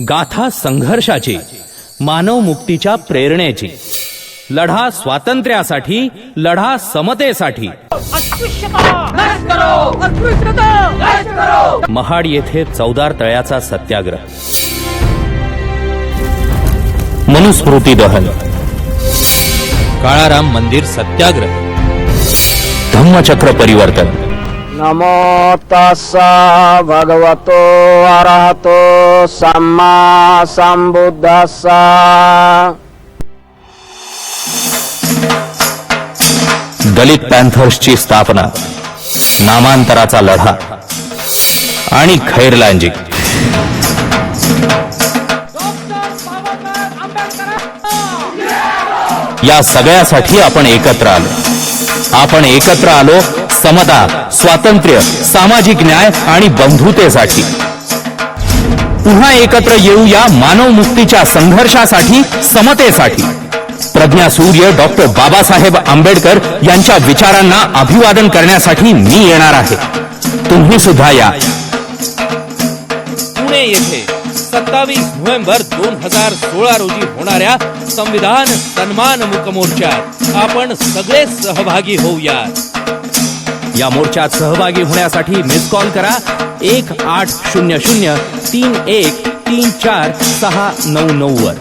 गाथा संघर्षाची मानव मुक्तीच्या प्रेरणेची लढा स्वातंत्र्यासाठी लढा समतेसाठी. महाड येथे चौदार तळ्याचा सत्याग्रह. मनुस्मृती दहन. काळाराम मंदिर सत्याग्रह. धम्मचक्र परिवर्तन. नमो तस्सा भगवतो अरहतो सम्मा संबुद्धस्सा दलित पॅन्थर्सची स्थापना नामांतराचा लढा आणि खैरलांजी या सगळ्यासाठी आपण एकत्र आलो। आपण एकत्र आलो समता स्वातंत्र्य सामाजिक न्याय आणि बंधुतेसाठी. पुन्हा एकत्र येऊ या मानव मुक्तीच्या संघर्षासाठी समतेसाठी. प्रज्ञा सूर्य डॉक्टर बाबासाहेब आंबेडकर यांच्या विचारांना अभिवादन करण्यासाठी मी येणार आहे. तुम्ही सुद्धा या. पुणे येथे सत्तावीस नोव्हेंबर दोन हजार सोळा रोजी होणाऱ्या संविधान सन्मान मुकमोर्चात आपण सगळे सहभागी होऊया या मोर्चात सहभागी होण्यासाठी मिस कॉल करा. एक आठ शून्य शून्य तीन एक तीन चार सहा नऊ नऊ वर.